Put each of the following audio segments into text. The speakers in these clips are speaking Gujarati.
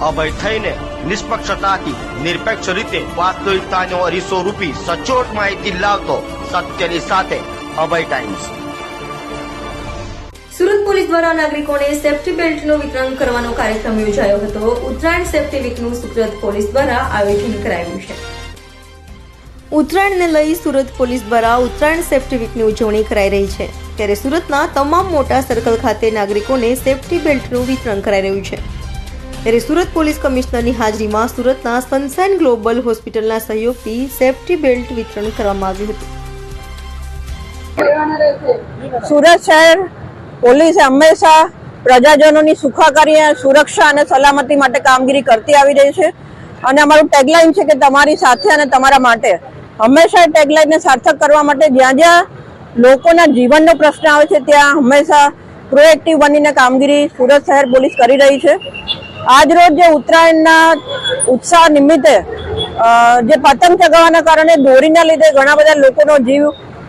અભય થઈને નિષ્પક્ષતાથી, નિરપેક્ષ રીતે વાસ્તવિકતાનો અરીસો રૂપી સચોટ માહિતી લાવતો સત્યની સાથે અભય ટાઈમ્સ સુરત પોલીસ દ્વારા નાગરિકોને સેફ્ટી બેલ્ટનું વિતરણ કરવાનો કાર્યક્રમ યોજાયો હતો. ઉત્તરાયણ સેફ્ટી વીકનું સુરત પોલીસ દ્વારા આયોજન કરાયું છે. ઉત્તરાયણને લઈ સુરત પોલીસ દ્વારા ઉત્તરાયણ સેફ્ટી વીકની ઉજવણી કરાઈ રહી છે. ત્યારે સુરતના તમામ મોટા સર્કલ ખાતે નાગરિકોને સેફ્ટી બેલ્ટનું વિતરણ કરાઈ રહ્યું છે. ત્યારે સુરત પોલીસ કમિશનરની હાજરીમાં સુરતના સનસાઇન ગ્લોબલ હોસ્પિટલના સહયોગથી સેફટી બેલ્ટ વિતરણ કરવામાં આવ્યું હતું. સુરત શહેર પોલીસ હંમેશા પ્રજાજનોની સુખાકારી સુરક્ષા અને સલામતી માટે કામગીરી કરતી આવી રહી છે. અને અમારું ટેગલાઇન છે કે તમારી સાથે અને તમારા માટે. હંમેશા ટેગલાઇનને સાર્થક કરવા માટે જ્યાં જ્યાં લોકોના જીવનનો પ્રશ્ન આવે છે, ત્યાં હંમેશા પ્રોએક્ટિવ બનીને કામગીરી સુરત શહેર પોલીસ કરી રહી છે. આજ રોજ જે ઉત્તરાયણના ઉત્સાહ નિમિત્તે જે પતંગ ચગાવવાના કારણે દોરીના લીધે ઘણા બધા લોકોનો જીવ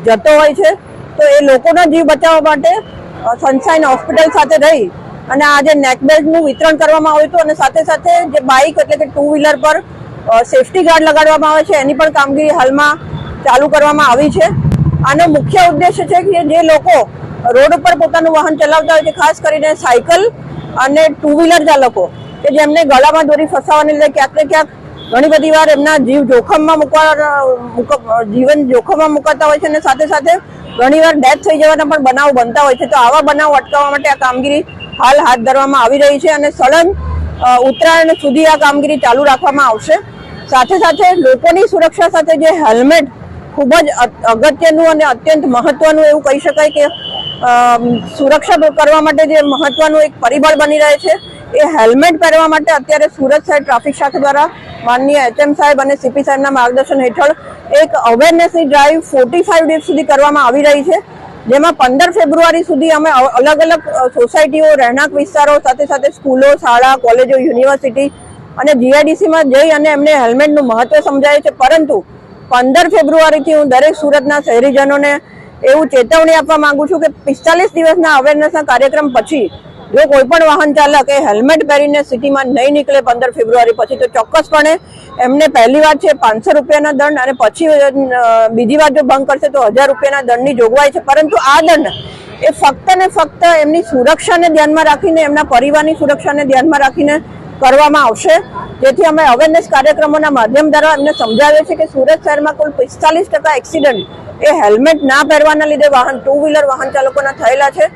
જતો હોય છે. તો એ લોકોનો જીવ બચાવવા માટે સનશાઇન હોસ્પિટલ સાથે રહી અને આજે નેકબેલ્ટનું વિતરણ કરવામાં આવ્યું હતું અને સાથે સાથે જે બાઇક એટલે કે ટુ વ્હીલર પર સેફટી ગાર્ડ લગાડવામાં આવે છે, એની પણ કામગીરી હાલમાં ચાલુ કરવામાં આવી છે. આનો મુખ્ય ઉદ્દેશ્ય છે કે જે લોકો રોડ ઉપર પોતાનું વાહન ચલાવતા હોય છે, ખાસ કરીને સાયકલ અને ટુ વ્હીલર ચાલકો. કે જેમને ગળામાં દોરી ફસાવાને લીધે ક્યાંક ને ક્યાંક ઘણી બધી વાર એમના જીવ જોખમમાં મૂકવા મૂક- જીવન જોખમમાં મુકાતા હોય છે અને સાથે સાથે ઘણી વાર ડેથ થઈ જવાના પણ બનાવ બનતા હોય છે. તો આવા બનાવ અટકાવવા માટે આ કામગીરી હાલ હાથ ધરવામાં આવી રહી છે અને સળંગ ઉત્તરાયણ સુધી આ કામગીરી ચાલુ રાખવામાં આવશે. સાથે સાથે લોકોની સુરક્ષા સાથે જે હેલ્મેટ ખૂબ જ અગત્યનું અને અત્યંત મહત્વનું એવું કહી શકાય કે સુરક્ષા કરવા માટે જે મહત્વનું એક પરિબળ બની રહે છે. એ હેલ્મેટ પહેરવા માટે અત્યારે સુરત શહેર ટ્રાફિક શાખા દ્વારા માનનીય એચએમ સાહેબ અને સીપી સાહેબના માર્ગદર્શન હેઠળ એક અવેરનેસની ડ્રાઈવ ફોર્ટી ફાઈવ ડેઝ સુધી કરવામાં આવી રહી છે, જેમાં પંદર ફેબ્રુઆરી સુધી અમે અલગ અલગ સોસાયટીઓ રહેણાંક વિસ્તારો, સાથે સાથે સ્કૂલો, શાળા, કોલેજો યુનિવર્સિટી અને જીઆઈડીસીમાં જઈ અને એમને હેલ્મેટનું મહત્વ સમજાય છે. પરંતુ પંદર ફેબ્રુઆરીથી હું દરેક સુરતના શહેરીજનોને એવું ચેતવણી આપવા માંગુ છું કે પિસ્તાલીસ દિવસના અવેરનેસના કાર્યક્રમ પછી જો કોઈ પણ વાહન ચાલક એ હેલ્મેટ પહેરીને સિટીમાં નહીં નીકળે પંદર ફેબ્રુઆરી પછી, તો ચોક્કસપણે એમને પહેલી વાર છે પાંચસો રૂપિયાના દંડ અને પછી બીજી વાર જો ભંગ કરશે તો હજાર રૂપિયાના દંડની જોગવાઈ છે. પરંતુ આ દંડ એ ફક્ત ને ફક્ત એમની સુરક્ષાને ધ્યાનમાં રાખીને, એમના પરિવારની સુરક્ષાને ધ્યાનમાં રાખીને કરવામાં આવશે. જેથી અમે અવેરનેસ કાર્યક્રમોના માધ્યમ દ્વારા એમને સમજાવીએ છીએ કે સુરત શહેરમાં કુલ પિસ્તાલીસ ટકા એક્સિડન્ટ એ હેલ્મેટ ના પહેરવાના લીધે વાહન ટુ વ્હીલર વાહન ચાલકોના થયેલા છે.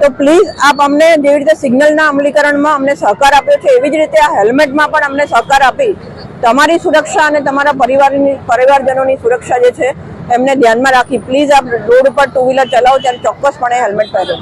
તો પ્લીઝ આપ અમને જેવી રીતે સિગ્નલના અમલીકરણમાં અમને સહકાર આપ્યો છે, એવી જ રીતે આ હેલ્મેટમાં પણ અમને સહકાર આપી તમારી સુરક્ષા અને તમારા પરિવારની, પરિવારજનોની સુરક્ષા જે છે, એમને ધ્યાનમાં રાખી. પ્લીઝ આપ રોડ ઉપર ટુ વ્હીલર ચલાવો, ત્યારે ચોક્કસપણે હેલ્મેટ પહેરો.